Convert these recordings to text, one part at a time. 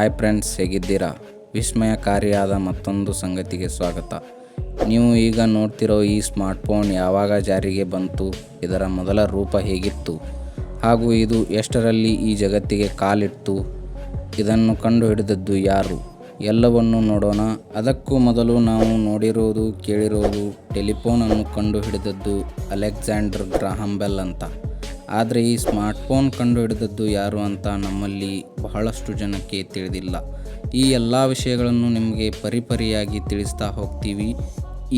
Hi friends ಹೇಗಿದ್ದೀರಾ? ವಿಸ್ಮಯಕಾರಿಯಾದ ಮತ್ತೊಂದು ಸಂಗತಿಗೆ ಸ್ವಾಗತ. ನೀವು ಈಗ ನೋಡ್ತಿರೋ ಈ ಸ್ಮಾರ್ಟ್ಫೋನ್ ಯಾವಾಗ ಜಾರಿಗೆ ಬಂತು, ಇದರ ಮೊದಲ ರೂಪ ಹೇಗಿತ್ತು, ಹಾಗೂ ಇದು ಎಷ್ಟರಲ್ಲಿ ಈ ಜಗತ್ತಿಗೆ ಕಾಲಿಟ್ಟು ಇದನ್ನು ಕಂಡುಹಿಡಿದದ್ದು ಯಾರು, ಎಲ್ಲವನ್ನು ನೋಡೋಣ. ಅದಕ್ಕೂ ಮೊದಲು ನಾವು ನೋಡಿರೋದು, ಕೇಳಿರೋದು ಟೆಲಿಫೋನನ್ನು ಕಂಡುಹಿಡಿದದ್ದು ಅಲೆಕ್ಸಾಂಡರ್ ಗ್ರಾಹಂ ಬೆಲ್ ಅಂತ. ಆದರೆ ಈ ಸ್ಮಾರ್ಟ್ಫೋನ್ ಕಂಡುಹಿಡಿದದ್ದು ಯಾರು ಅಂತ ನಮ್ಮಲ್ಲಿ ಬಹಳಷ್ಟು ಜನಕ್ಕೆ ತಿಳಿದಿಲ್ಲ. ಈ ಎಲ್ಲ ವಿಷಯಗಳನ್ನು ನಿಮಗೆ ಪರಿಪರಿಯಾಗಿ ತಿಳಿಸ್ತಾ ಹೋಗ್ತೀವಿ.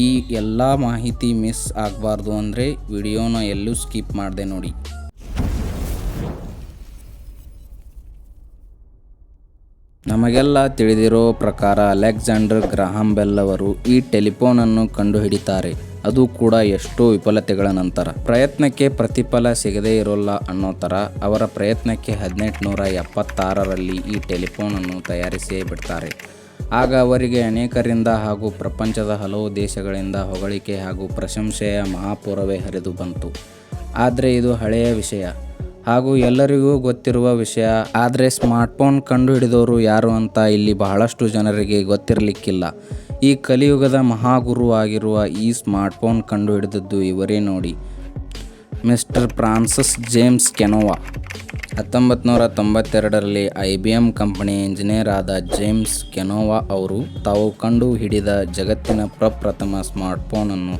ಈ ಎಲ್ಲ ಮಾಹಿತಿ ಮಿಸ್ ಆಗಬಾರ್ದು ಅಂದರೆ ವಿಡಿಯೋನ ಎಲ್ಲೂ ಸ್ಕಿಪ್ ಮಾಡಿದೆ ನೋಡಿ. ನಮಗೆಲ್ಲ ತಿಳಿದಿರೋ ಪ್ರಕಾರ ಅಲೆಕ್ಸಾಂಡರ್ ಗ್ರಾಹಂ ಬೆಲ್ ಅವರು ಈ ಟೆಲಿಫೋನನ್ನು ಕಂಡುಹಿಡಿತಾರೆ. ಅದು ಕೂಡ ಎಷ್ಟೋ ವಿಫಲತೆಗಳ ನಂತರ. ಪ್ರಯತ್ನಕ್ಕೆ ಪ್ರತಿಫಲ ಸಿಗದೇ ಇರೋಲ್ಲ ಅನ್ನೋ ಥರ ಅವರ ಪ್ರಯತ್ನಕ್ಕೆ ಹದಿನೆಂಟುನೂರ ಎಪ್ಪತ್ತಾರರಲ್ಲಿ ಈ ಟೆಲಿಫೋನನ್ನು ತಯಾರಿಸಿಯೇ ಬಿಡ್ತಾರೆ. ಆಗ ಅವರಿಗೆ ಅನೇಕರಿಂದ ಹಾಗೂ ಪ್ರಪಂಚದ ಹಲವು ದೇಶಗಳಿಂದ ಹೊಗಳಿಕೆ ಹಾಗೂ ಪ್ರಶಂಸೆಯ ಮಹಾಪೂರವೇ ಹರಿದು ಬಂತು. ಆದರೆ ಇದು ಹಳೆಯ ವಿಷಯ. ಹಾಗೂ ಎಲ್ಲರಿಗೂ ಗೊತ್ತಿರುವ ವಿಷಯ, ಆದರೆ ಸ್ಮಾರ್ಟ್ಫೋನ್ ಕಂಡುಹಿಡಿದವರು ಯಾರು ಅಂತ ಇಲ್ಲಿ ಬಹಳಷ್ಟು ಜನರಿಗೆ ಗೊತ್ತಿರಲಿಕ್ಕಿಲ್ಲ. ಈ ಕಲಿಯುಗದ ಮಹಾಗುರು ಆಗಿರುವ ಈ ಸ್ಮಾರ್ಟ್ಫೋನ್ ಕಂಡುಹಿಡಿದದ್ದು ಇವರೇ ನೋಡಿ. Mister Francis James Canova. ಹತ್ತೊಂಬತ್ತು ನೂರ ತೊಂಬತ್ತೆರಡರಲ್ಲಿ I B M company engineer ಆದ ಜೇಮ್ಸ್ ಕೆನೋವಾ ಅವರು ತಾವು ಕಂಡು ಹಿಡಿದ ಜಗತ್ತಿನ ಪ್ರಪ್ರಥಮ ಸ್ಮಾರ್ಟ್ಫೋನನ್ನು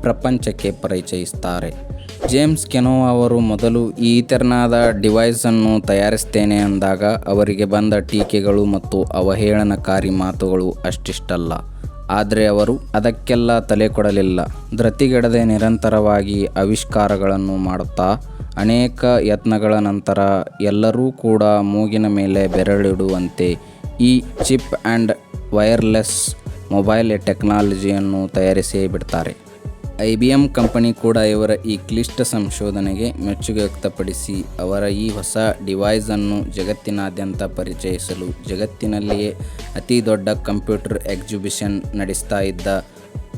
ಪ್ರಪಂಚಕ್ಕೆ ಪರಿಚಯಿಸ್ತಾರೆ. ಜೇಮ್ಸ್ ಕೆನೋವಾ ಅವರು ಮೊದಲು ಈ ತೆರನಾದ ಡಿವೈಸನ್ನು ತಯಾರಿಸ್ತೇನೆ ಅಂದಾಗ ಅವರಿಗೆ ಬಂದ ಟೀಕೆಗಳು ಮತ್ತು ಅವಹೇಳನಕಾರಿ ಮಾತುಗಳು ಅಷ್ಟಿಷ್ಟಲ್ಲ. ಆದರೆ ಅವರು ಅದಕ್ಕೆಲ್ಲ ತಲೆ ಕೊಡಲಿಲ್ಲ. ಧೃತಿಗೆಡದೆ ನಿರಂತರವಾಗಿ ಆವಿಷ್ಕಾರಗಳನ್ನು ಮಾಡುತ್ತಾ ಅನೇಕ ಯತ್ನಗಳ ನಂತರ ಎಲ್ಲರೂ ಕೂಡ ಮೂಗಿನ ಮೇಲೆ ಬೆರಳಿಡುವಂತೆ ಈ ಚಿಪ್ ಆ್ಯಂಡ್ ವೈರ್ಲೆಸ್ ಮೊಬೈಲ್ ಟೆಕ್ನಾಲಜಿಯನ್ನು ತಯಾರಿಸಿ ಬಿಡ್ತಾರೆ. ಐ ಬಿ ಎಂ ಕಂಪನಿ ಕೂಡ ಇವರ ಈ ಕ್ಲಿಷ್ಟ ಸಂಶೋಧನೆಗೆ ಮೆಚ್ಚುಗೆ ವ್ಯಕ್ತಪಡಿಸಿ, ಅವರ ಈ ಹೊಸ ಡಿವೈಸನ್ನು ಜಗತ್ತಿನಾದ್ಯಂತ ಪರಿಚಯಿಸಲು ಜಗತ್ತಿನಲ್ಲಿಯೇ ಅತಿ ದೊಡ್ಡ ಕಂಪ್ಯೂಟರ್ ಎಕ್ಸಿಬಿಷನ್ ನಡೆಸ್ತಾ ಇದ್ದ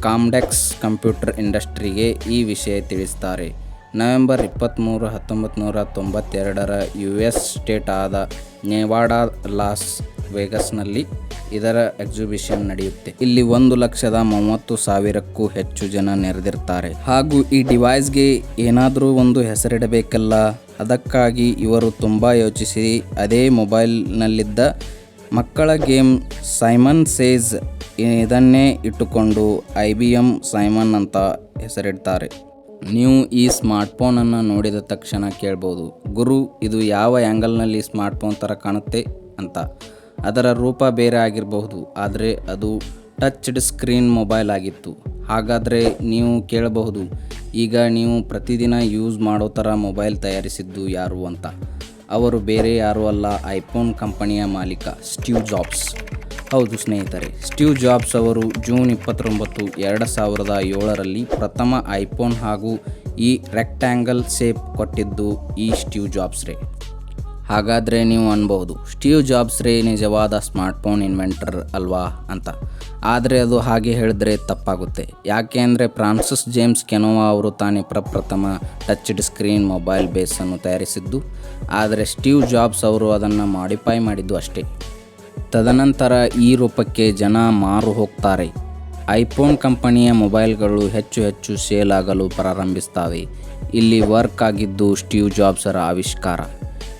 ಕಾಮ್ಡೆಕ್ಸ್ ಕಂಪ್ಯೂಟರ್ ಇಂಡಸ್ಟ್ರಿಗೆ ಈ ವಿಷಯ ತಿಳಿಸ್ತಾರೆ. ನವೆಂಬರ್ ಇಪ್ಪತ್ತ್ಮೂರು ಹತ್ತೊಂಬತ್ತು ನೂರ ತೊಂಬತ್ತೆರಡರ ಯು ಎಸ್ ಸ್ಟೇಟ್ ಆದ ನೆವಾಡಾ, ಲಾಸ್ ವೇಗಸ್ನಲ್ಲಿ ಇದರ ಎಕ್ಸಿಬಿಷನ್ ನಡೆಯುತ್ತೆ. ಇಲ್ಲಿ ಒಂದು ಲಕ್ಷದ ಮೂವತ್ತು ಸಾವಿರಕ್ಕೂ ಹೆಚ್ಚು ಜನ ನೆರೆದಿರ್ತಾರೆ. ಹಾಗೂ ಈ ಡಿವೈಸ್ಗೆ ಏನಾದರೂ ಒಂದು ಹೆಸರಿಡಬೇಕಲ್ಲ? ಅದಕ್ಕಾಗಿ ಇವರು ತುಂಬ ಯೋಚಿಸಿ. ಅದೇ ಮೊಬೈಲ್ನಲ್ಲಿದ್ದ ಮಕ್ಕಳ ಗೇಮ್ ಸೈಮನ್ ಸೇಜ್ ಇದನ್ನೇ ಇಟ್ಟುಕೊಂಡು ಐ ಬಿ ಎಂ ಸೈಮನ್ ಅಂತ ಹೆಸರಿಡ್ತಾರೆ. ನೀವು ಈ ಸ್ಮಾರ್ಟ್ಫೋನನ್ನು ನೋಡಿದ ತಕ್ಷಣ ಕೇಳ್ಬೋದು, ಗುರು, ಇದು ಯಾವ ಆ್ಯಂಗಲ್ನಲ್ಲಿ ಸ್ಮಾರ್ಟ್ಫೋನ್ ಥರ ಕಾಣುತ್ತೆ? ಅಂತ. ಅದರ ರೂಪ ಬೇರೆ ಆಗಿರಬಹುದು, ಆದರೆ ಅದು ಟಚ್ಡ್ ಸ್ಕ್ರೀನ್ ಮೊಬೈಲ್ ಆಗಿತ್ತು. ಹಾಗಾದರೆ ನೀವು ಕೇಳಬಹುದು, ಈಗ ನೀವು ಪ್ರತಿದಿನ ಯೂಸ್ ಮಾಡೋ ಥರ ಮೊಬೈಲ್ ತಯಾರಿಸಿದ್ದು ಯಾರು ಅಂತ. ಅವರು ಬೇರೆ ಯಾರೂ ಅಲ್ಲ, ಐಫೋನ್ ಕಂಪನಿಯ ಮಾಲೀಕ, ಸ್ಟೀವ್ ಜಾಬ್ಸ್. ಹೌದು ಸ್ನೇಹಿತರೆ, ಸ್ಟೀವ್ ಜಾಬ್ಸ್ ಅವರು ಜೂನ್ ಇಪ್ಪತ್ತೊಂಬತ್ತು, ಎರಡು ಸಾವಿರದ ಏಳರಲ್ಲಿ ಪ್ರಥಮ ಐಫೋನ್ ಹಾಗೂ ಈ ರೆಕ್ಟ್ಯಾಂಗಲ್ ಸೇಪ್ ಕೊಟ್ಟಿದ್ದು ಈ ಸ್ಟೀವ್ ಜಾಬ್ಸ್ ರೇ ಹಾಗಾದರೆ ನೀವು ಅನ್ಬೋದು ಸ್ಟೀವ್ ಜಾಬ್ಸ್ ರೇ ನಿಜವಾದ ಸ್ಮಾರ್ಟ್ಫೋನ್ ಇನ್ವೆಂಟರ್ ಅಲ್ವಾ ಅಂತ. ಆದರೆ ಅದು ಹಾಗೆ ಹೇಳಿದ್ರೆ ತಪ್ಪಾಗುತ್ತೆ. ಯಾಕೆ ಅಂದರೆ ಫ್ರಾನ್ಸಿಸ್ ಜೇಮ್ಸ್ ಕೆನೋವಾ ಅವರು ತಾನೇ ಪ್ರಪ್ರಥಮ ಟಚ್ಡ್ ಸ್ಕ್ರೀನ್ ಮೊಬೈಲ್ ಬೇಸನ್ನು ತಯಾರಿಸಿದ್ದು. ಆದರೆ ಸ್ಟೀವ್ ಜಾಬ್ಸ್ ಅವರು ಅದನ್ನು ಮಾಡಿಫೈ ಮಾಡಿದ್ದು ಅಷ್ಟೇ. ತದನಂತರ ಈ ರೂಪಕ್ಕೆ ಜನ ಮಾರು ಹೋಗ್ತಾರೆ. ಐಫೋನ್ ಕಂಪನಿಯ ಮೊಬೈಲ್ಗಳು ಹೆಚ್ಚು ಹೆಚ್ಚು ಸೇಲ್ ಆಗಲು ಪ್ರಾರಂಭಿಸ್ತವೆ. ಇಲ್ಲಿ ವರ್ಕ್ ಆಗಿದ್ದು ಸ್ಟೀವ್ ಜಾಬ್ಸರ ಆವಿಷ್ಕಾರ.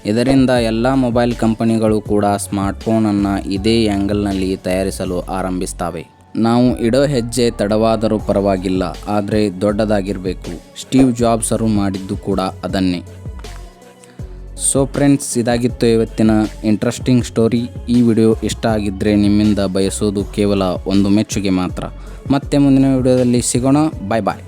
ಇದರಿಂದ ಎಲ್ಲ ಮೊಬೈಲ್ ಕಂಪನಿಗಳು ಕೂಡ ಸ್ಮಾರ್ಟ್ಫೋನನ್ನು ಇದೇ ಆ್ಯಂಗಲ್ನಲ್ಲಿ ತಯಾರಿಸಲು ಆರಂಭಿಸ್ತವೆ. ನಾವು ಇಡೋ ಹೆಜ್ಜೆ ತಡವಾದರೂ ಪರವಾಗಿಲ್ಲ, ಆದರೆ ದೊಡ್ಡದಾಗಿರಬೇಕು. ಸ್ಟೀವ್ ಜಾಬ್ಸರು ಮಾಡಿದ್ದು ಕೂಡ ಅದನ್ನೇ. ಸೊ ಫ್ರೆಂಡ್ಸ್ ಇದಾಗಿತ್ತು ಇವತ್ತಿನ ಇಂಟ್ರೆಸ್ಟಿಂಗ್ ಸ್ಟೋರಿ ಈ ವಿಡಿಯೋ ಇಷ್ಟ ಆಗಿದ್ದರೆ ನಿಮ್ಮಿಂದ ಬಯಸೋದು ಕೇವಲ ಒಂದು ಮೆಚ್ಚುಗೆ ಮಾತ್ರ. ಮತ್ತೆ ಮುಂದಿನ ವಿಡಿಯೋದಲ್ಲಿ ಸಿಗೋಣ. ಬಾಯ್ ಬಾಯ್